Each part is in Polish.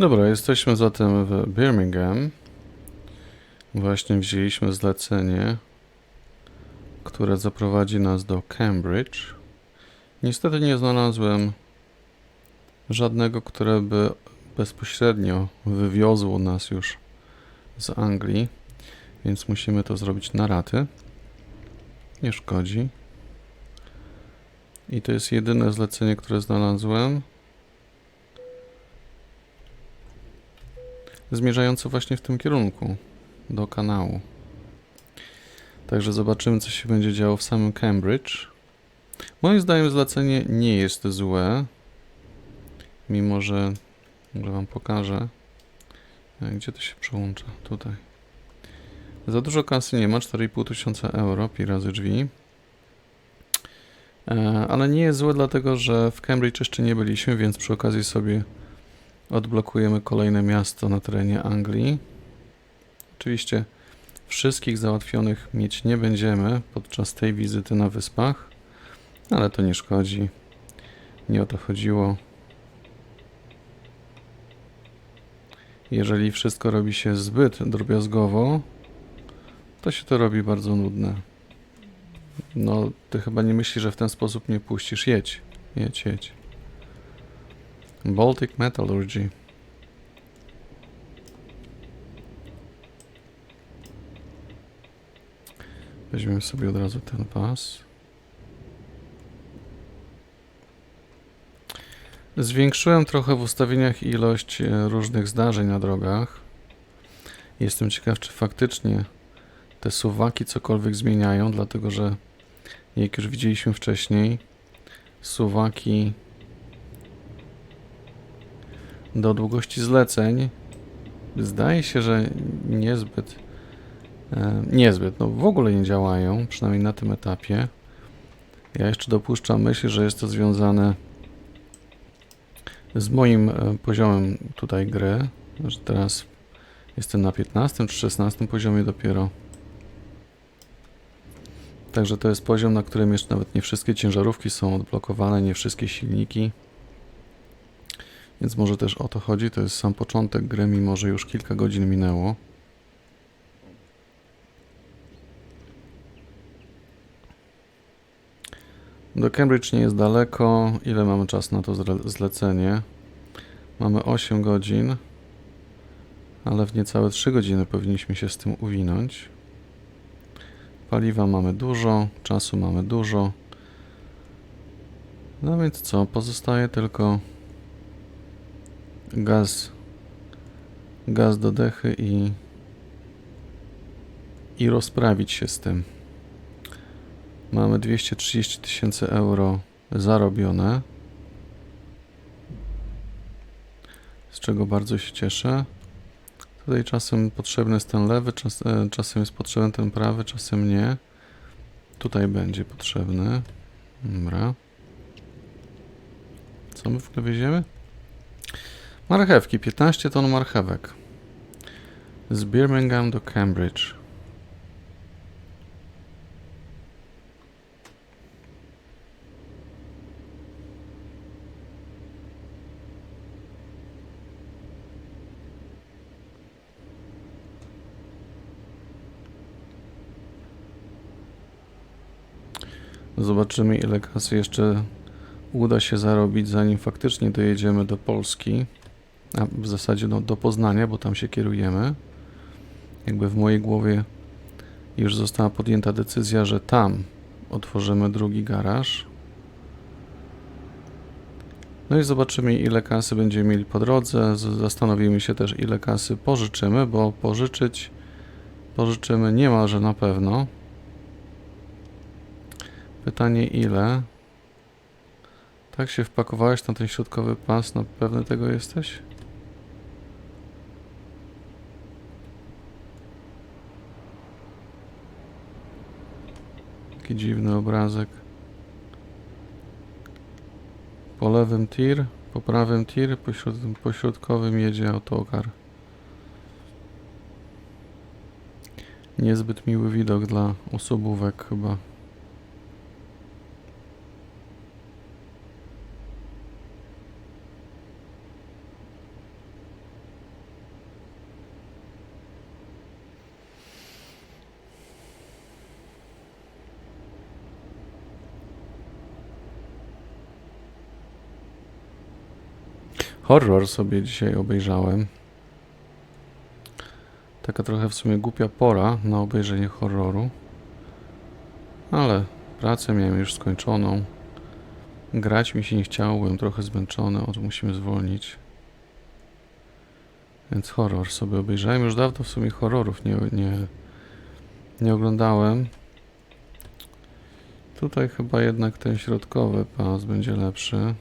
Dobra, jesteśmy zatem w Birmingham. Właśnie wzięliśmy zlecenie, które zaprowadzi nas do Cambridge. Niestety nie znalazłem żadnego, które by bezpośrednio wywiozło nas już z Anglii, więc musimy to zrobić na raty. Nie szkodzi. I to jest jedyne zlecenie, które znalazłem. Zmierzające właśnie w tym kierunku do kanału. Także zobaczymy, co się będzie działo w samym Cambridge. Moim zdaniem zlecenie nie jest złe, mimo że może Wam pokażę, E, gdzie to się przełącza. Tutaj. Za dużo kasy nie ma, 4,5 tysiąca euro, pi razy drzwi. E, Ale nie jest złe, dlatego że w Cambridge jeszcze nie byliśmy, więc przy okazji sobie odblokujemy kolejne miasto na terenie Anglii. Oczywiście wszystkich załatwionych mieć nie będziemy podczas tej wizyty na wyspach, ale to nie szkodzi. Nie o to chodziło. Jeżeli wszystko robi się zbyt drobiazgowo, to się to robi bardzo nudne. No, ty chyba nie myślisz, że w ten sposób nie puścisz. Jedź, jedź, jedź. Baltic Metallurgy. Weźmiemy sobie od razu ten pas. Zwiększyłem trochę w ustawieniach ilość e, różnych zdarzeń na drogach. Jestem ciekaw, czy faktycznie te suwaki cokolwiek zmieniają, dlatego że jak już widzieliśmy wcześniej, suwaki do długości zleceń zdaje się, że niezbyt e, niezbyt, no w ogóle nie działają, przynajmniej na tym etapie. Ja jeszcze dopuszczam myśl, że jest to związane z moim e, poziomem tutaj gry, że teraz jestem na 15 czy 16 poziomie dopiero. Także to jest poziom, na którym jeszcze nawet nie wszystkie ciężarówki są odblokowane, nie wszystkie silniki. Więc może też o to chodzi. To jest sam początek gry, mimo że już kilka godzin minęło. Do Cambridge nie jest daleko. Ile mamy czas na to zle- zlecenie? Mamy 8 godzin, ale w niecałe 3 godziny powinniśmy się z tym uwinąć. Paliwa mamy dużo, czasu mamy dużo. No więc co? Pozostaje tylko gaz, gaz do dechy i, i rozprawić się z tym. Mamy 230 tysięcy euro zarobione, z czego bardzo się cieszę. Tutaj czasem potrzebny jest ten lewy, czas, e, czasem jest potrzebny ten prawy, czasem nie. Tutaj będzie potrzebny. Dobra. Co my w ogóle wieziemy? Marchewki, 15 ton marchewek. Z Birmingham do Cambridge. Zobaczymy ile kasy jeszcze uda się zarobić, zanim faktycznie dojedziemy do Polski, a w zasadzie no, do Poznania, bo tam się kierujemy. Jakby w mojej głowie już została podjęta decyzja, że tam otworzymy drugi garaż. No i zobaczymy, ile kasy będziemy mieli po drodze. Zastanowimy się też, ile kasy pożyczymy, bo pożyczyć pożyczymy niemalże na pewno. Pytanie ile? Tak się wpakowałeś na ten środkowy pas, na pewny tego jesteś? Taki dziwny obrazek. Po lewym tir, po prawym tir, po, środ po środkowym jedzie autokar. Niezbyt miły widok dla osobówek chyba. Horror sobie dzisiaj obejrzałem. Taka trochę w sumie głupia pora na obejrzenie horroru. Ale pracę miałem już skończoną. Grać mi się nie chciało, byłem trochę zmęczony, o to musimy zwolnić. Więc horror sobie obejrzałem. Już dawno w sumie horrorów nie, nie, nie oglądałem. Tutaj chyba jednak ten środkowy pas będzie lepszy.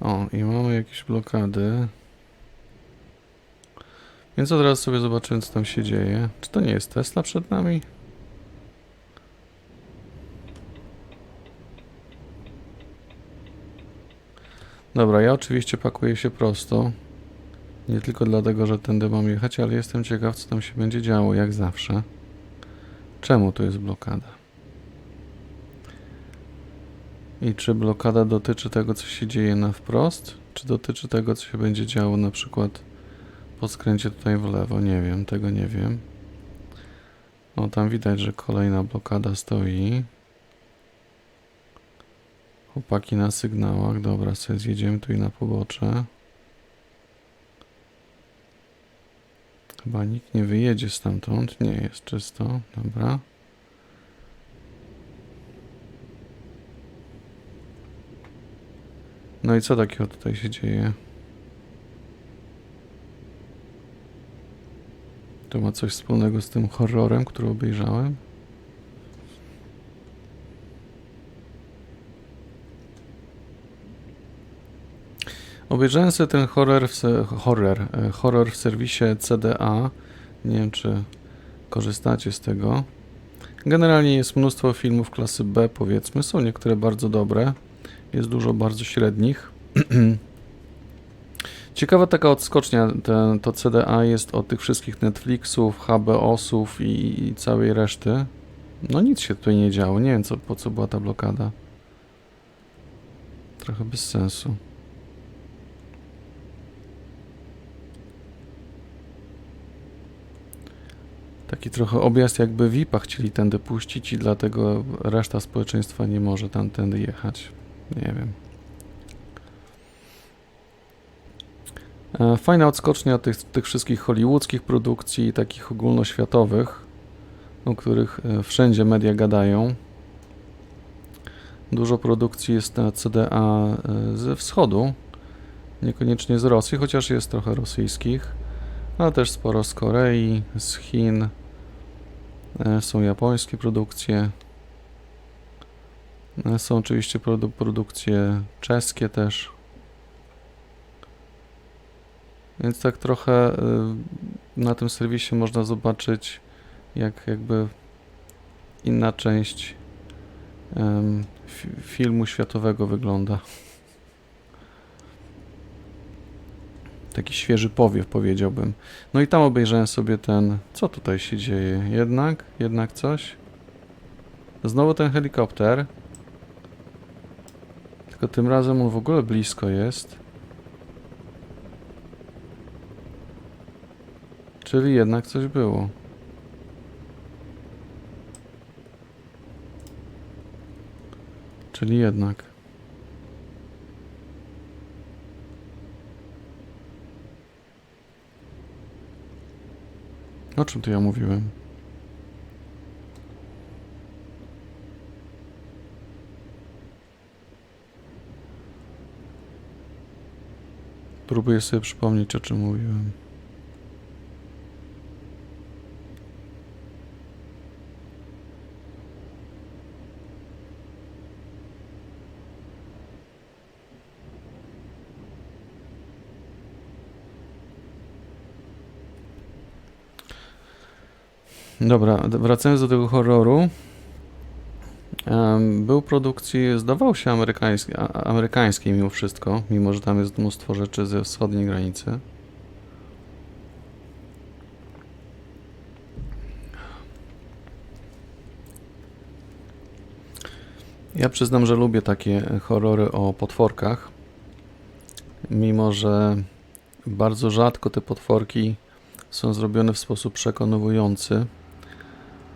O, i mamy jakieś blokady. Więc od razu sobie zobaczymy, co tam się dzieje. Czy to nie jest Tesla przed nami? Dobra, ja oczywiście pakuję się prosto. Nie tylko dlatego, że tędy mam jechać, ale jestem ciekaw, co tam się będzie działo, jak zawsze. Czemu tu jest blokada? I czy blokada dotyczy tego, co się dzieje na wprost, czy dotyczy tego, co się będzie działo na przykład po skręcie tutaj w lewo? Nie wiem, tego nie wiem. No tam widać, że kolejna blokada stoi. Chłopaki na sygnałach. Dobra, sobie zjedziemy tu i na pobocze. Chyba nikt nie wyjedzie stamtąd. Nie jest czysto. Dobra. No i co takiego tutaj się dzieje? To ma coś wspólnego z tym horrorem, który obejrzałem? Obejrzałem sobie ten horror w, se- horror, e, horror w serwisie CDA. Nie wiem, czy korzystacie z tego. Generalnie jest mnóstwo filmów klasy B, powiedzmy. Są niektóre bardzo dobre. Jest dużo bardzo średnich. Ciekawa taka odskocznia, to CDA jest od tych wszystkich Netflixów, HBO-sów i, i całej reszty. No nic się tutaj nie działo. Nie wiem, co, po co była ta blokada. Trochę bez sensu. Taki trochę objazd jakby VIP-a chcieli tędy puścić i dlatego reszta społeczeństwa nie może tamtędy jechać. Nie wiem. E, Fajna odskocznia tych, tych wszystkich hollywoodzkich produkcji, takich ogólnoświatowych, o których e, wszędzie media gadają. Dużo produkcji jest na CDA e, ze wschodu, niekoniecznie z Rosji, chociaż jest trochę rosyjskich, ale też sporo z Korei, z Chin. Są japońskie produkcje. E, Są oczywiście produ produkcje czeskie też. Więc tak trochę y, na tym serwisie można zobaczyć, jak jakby inna część filmu światowego wygląda. Taki świeży powiew, powiedziałbym. No i tam obejrzałem sobie ten. Co tutaj się dzieje? Jednak? Jednak coś? Znowu ten helikopter. Tylko tym razem on w ogóle blisko jest. Czyli jednak coś było. Czyli jednak. O czym tu ja mówiłem? Próbuję sobie przypomnieć, o czym mówiłem. Dobra, wracając do tego horroru. Był produkcji, zdawał się amerykański, amerykańskiej mimo wszystko, mimo że tam jest mnóstwo rzeczy ze wschodniej granicy. Ja przyznam, że lubię takie horrory o potworkach, mimo że bardzo rzadko te potworki są zrobione w sposób przekonujący.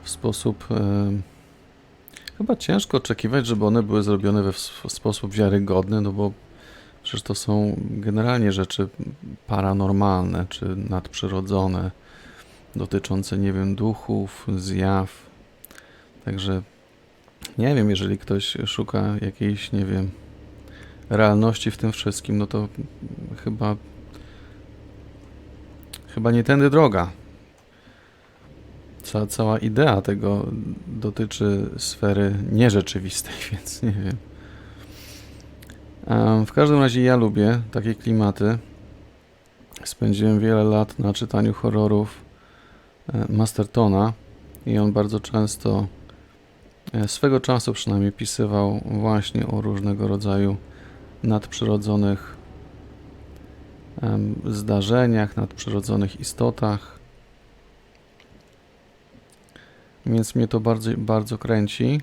w sposób. E, chyba ciężko oczekiwać, żeby one były zrobione we sposób wiarygodny, no bo przecież to są generalnie rzeczy paranormalne czy nadprzyrodzone, dotyczące, nie wiem, duchów, zjaw. Także nie wiem, jeżeli ktoś szuka jakiejś, nie wiem, realności w tym wszystkim, no to chyba chyba nie tędy droga. Ca, cała idea tego dotyczy sfery nierzeczywistej, więc nie wiem. Em, W każdym razie ja lubię takie klimaty. Spędziłem wiele lat na czytaniu horrorów e, Mastertona i on bardzo często, e, swego czasu przynajmniej, pisywał właśnie o różnego rodzaju nadprzyrodzonych zdarzeniach, nadprzyrodzonych istotach. Więc mnie to bardzo, bardzo kręci.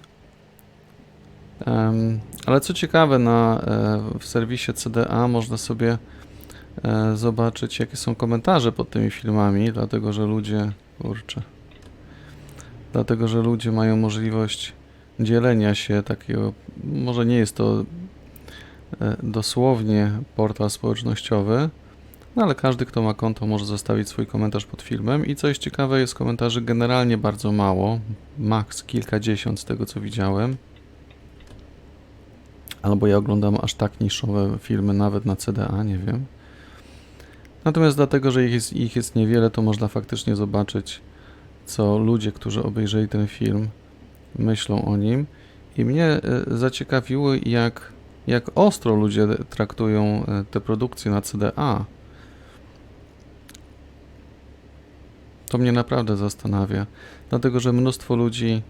Ale co ciekawe, na, e, w serwisie CDA można sobie e, zobaczyć, jakie są komentarze pod tymi filmami, dlatego że ludzie, kurczę, dlatego że ludzie mają możliwość dzielenia się takiego, może nie jest to e, dosłownie portal społecznościowy, no ale każdy, kto ma konto, może zostawić swój komentarz pod filmem i coś ciekawe, jest komentarzy generalnie bardzo mało, maks kilkadziesiąt z tego co widziałem. Albo ja oglądam aż tak niszowe filmy, nawet na CDA, nie wiem. Natomiast dlatego, że ich jest, ich jest niewiele, to można faktycznie zobaczyć, co ludzie, którzy obejrzeli ten film, myślą o nim. I mnie e, zaciekawiło, jak, jak ostro ludzie traktują e, te produkcje na CDA. To mnie naprawdę zastanawia, dlatego że mnóstwo ludzi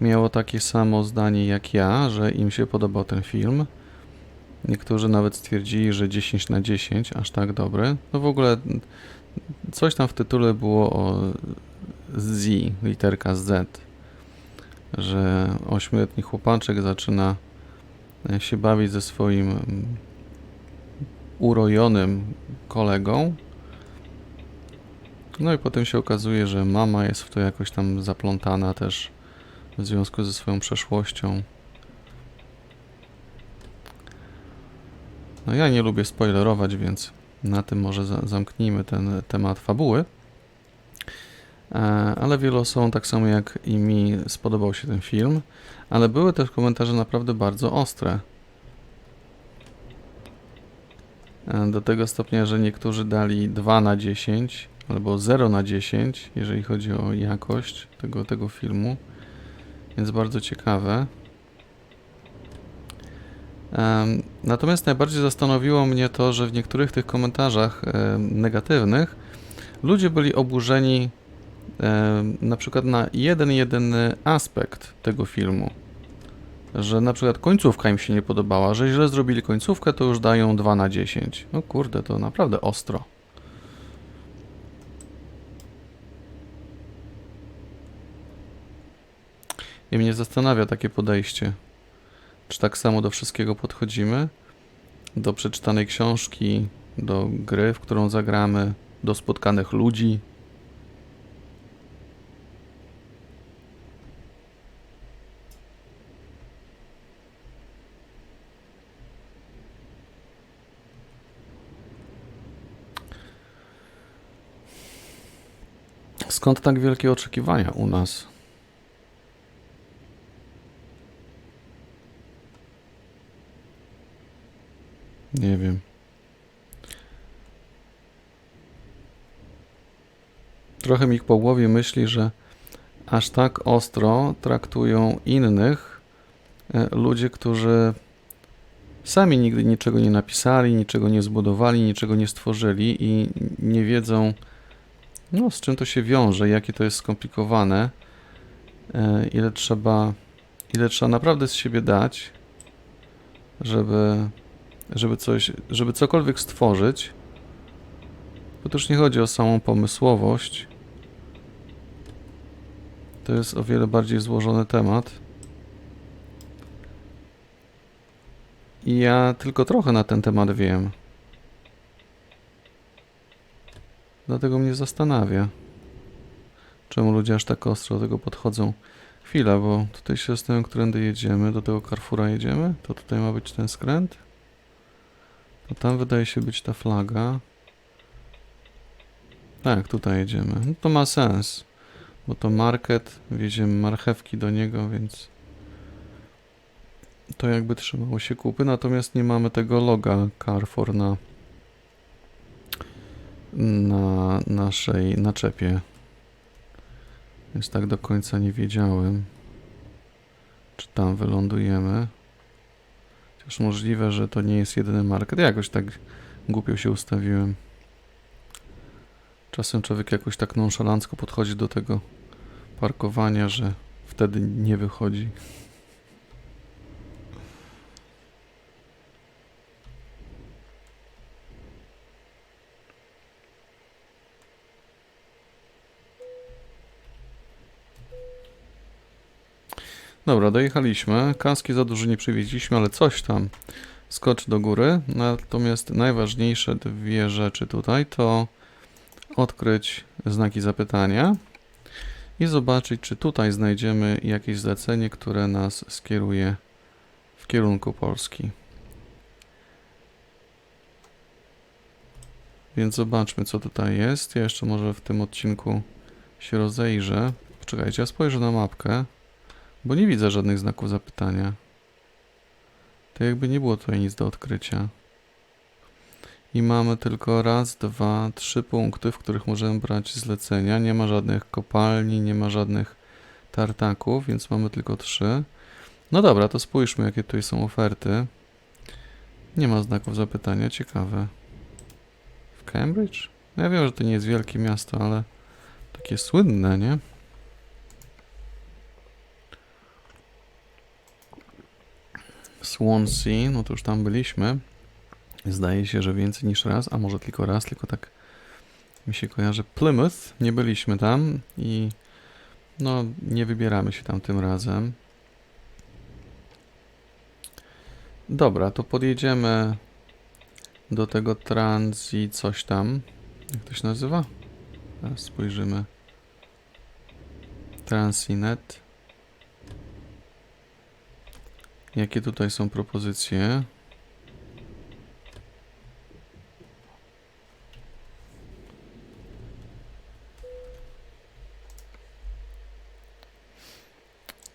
miało takie samo zdanie jak ja, że im się podobał ten film. Niektórzy nawet stwierdzili, że 10 na 10, aż tak dobry. No w ogóle coś tam w tytule było o Z, literka Z, że ośmioletni chłopaczek zaczyna e, się bawić ze swoim mm, urojonym kolegą. No i potem się okazuje, że mama jest w to jakoś tam zaplątana też w związku ze swoją przeszłością. No ja nie lubię spoilerować, więc na tym może za zamknijmy ten temat fabuły. E, ale wielu osobom, tak samo jak i mi, spodobał się ten film, ale były też komentarze naprawdę bardzo ostre. E, do tego stopnia, że niektórzy dali 2 na 10 albo 0 na 10, jeżeli chodzi o jakość tego, tego filmu więc bardzo ciekawe. Natomiast najbardziej zastanowiło mnie to, że w niektórych tych komentarzach negatywnych ludzie byli oburzeni na przykład na jeden jedyny aspekt tego filmu. Że na przykład końcówka im się nie podobała, że źle zrobili końcówkę, to już dają 2 na 10. No kurde, to naprawdę ostro. I mnie zastanawia takie podejście. Czy tak samo do wszystkiego podchodzimy? Do przeczytanej książki, do gry, w którą zagramy, do spotkanych ludzi? Skąd tak wielkie oczekiwania u nas? Nie wiem. Trochę mi po głowie myśli, że aż tak ostro traktują innych e, ludzie, którzy sami nigdy niczego nie napisali, niczego nie zbudowali, niczego nie stworzyli i nie wiedzą, no, z czym to się wiąże, jakie to jest skomplikowane, e, ile trzeba, ile trzeba naprawdę z siebie dać, żeby żeby coś, żeby cokolwiek stworzyć, bo już nie chodzi o samą pomysłowość. To jest o wiele bardziej złożony temat. I ja tylko trochę na ten temat wiem. Dlatego mnie zastanawia. czemu ludzie aż tak ostro do tego podchodzą. Chwila, bo tutaj się zastanawiam, którędy jedziemy. Do tego Carrefoura jedziemy? To tutaj ma być ten skręt? Tam wydaje się być ta flaga. Tak, tutaj jedziemy. No to ma sens, bo to market, wieziemy marchewki do niego, więc to jakby trzymało się kupy, natomiast nie mamy tego loga Carrefour na na naszej naczepie. Więc tak do końca nie wiedziałem, czy tam wylądujemy. Chociaż możliwe, że to nie jest jedyny market. Jakoś tak głupio się ustawiłem. Czasem człowiek jakoś tak nonszalancko podchodzi do tego parkowania, że wtedy nie wychodzi. Dobra, dojechaliśmy. Kaski za dużo nie przywieźliśmy, ale coś tam skocz do góry. Natomiast najważniejsze dwie rzeczy tutaj to odkryć znaki zapytania i zobaczyć, czy tutaj znajdziemy jakieś zlecenie, które nas skieruje w kierunku Polski. Więc zobaczmy, co tutaj jest. Ja jeszcze może w tym odcinku się rozejrzę. Poczekajcie, ja spojrzę na mapkę. Bo nie widzę żadnych znaków zapytania. To jakby nie było tutaj nic do odkrycia. I mamy tylko raz, dwa, trzy punkty, w których możemy brać zlecenia. Nie ma żadnych kopalni, nie ma żadnych tartaków, więc mamy tylko trzy. No dobra, to spójrzmy, jakie tutaj są oferty. Nie ma znaków zapytania, ciekawe. W Cambridge? No Ja wiem, że to nie jest wielkie miasto, ale takie słynne, nie? Swansea, no to już tam byliśmy. Zdaje się, że więcej niż raz, a może tylko raz, tylko tak mi się kojarzy. Plymouth, nie byliśmy tam i no nie wybieramy się tam tym razem. Dobra, to podjedziemy do tego transi coś tam. Jak to się nazywa? Teraz spojrzymy. Transinet. Jakie tutaj są propozycje?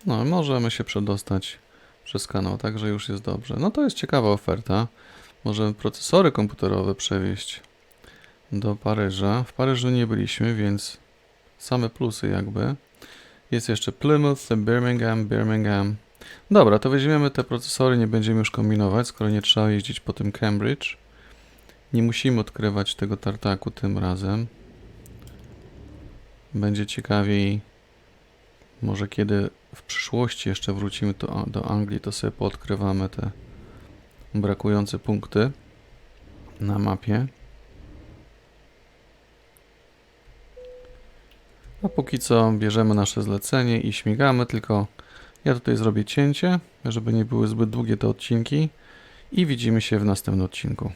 No, możemy się przedostać przez kanał, także już jest dobrze. No to jest ciekawa oferta. Możemy procesory komputerowe przewieźć do Paryża. W Paryżu nie byliśmy, więc same plusy jakby. Jest jeszcze Plymouth, Birmingham, Birmingham. Dobra, to weźmiemy te procesory, nie będziemy już kombinować, skoro nie trzeba jeździć po tym Cambridge. Nie musimy odkrywać tego tartaku tym razem. Będzie ciekawiej. Może kiedy w przyszłości jeszcze wrócimy do, do Anglii, to sobie poodkrywamy te brakujące punkty na mapie. A póki co bierzemy nasze zlecenie i śmigamy, tylko ja tutaj zrobię cięcie, żeby nie były zbyt długie te odcinki i widzimy się w następnym odcinku.